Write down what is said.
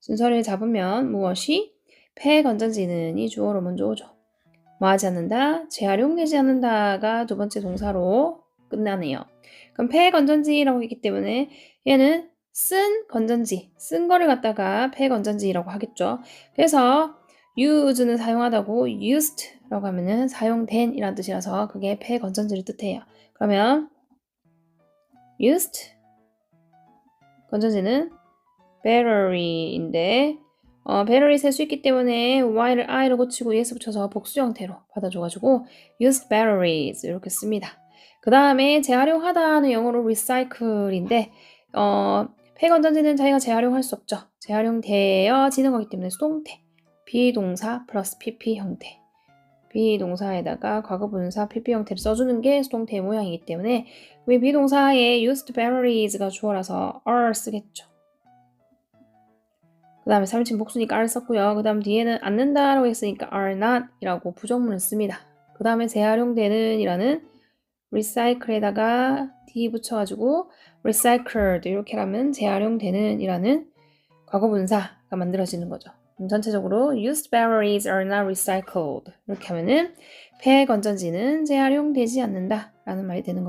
순서를 잡으면 무엇이 폐 건전지는 이 주어로 먼저 오죠. 뭐 하지 않는다? 재활용되지 않는다가 두 번째 동사로 끝나네요. 그럼 폐 건전지라고 했기 때문에 얘는 쓴 건전지, 쓴 거를 갖다가 폐 건전지라고 하겠죠. 그래서 use는 사용하다고 used라고 하면은 사용된 이란 뜻이라서 그게 폐 건전지를 뜻해요. 그러면 used 건전지는 battery인데 어, battery 셀 수 있기 때문에 y를 i로 고치고 es 붙여서 복수 형태로 받아줘가지고 used batteries 이렇게 씁니다. 그 다음에 재활용하다는 영어로 recycle인데 어, 폐건 전지는 자기가 재활용할 수 없죠. 재활용되어지는 거기 때문에 수동태 비동사 플러스 pp 형태 비동사에다가 과거분사 pp 형태를 써주는 게 수동태 모양이기 때문에 이 비동사에 used batteries가 주어라서 are 쓰겠죠. 그 다음에 3인칭 복수니까 are 썼고요. 그 다음 뒤에는 않는다라고 했으니까 are not 이라고 부정문을 씁니다. 그 다음에 재활용되는 이라는 recycle에다가 d 붙여가지고 recycled 이렇게 하면 재활용되는 이라는 과거분사가 만들어지는 거죠. 전체적으로 used batteries are not recycled 이렇게 하면은 폐 건전지는 재활용되지 않는다 라는 말이 되는 거고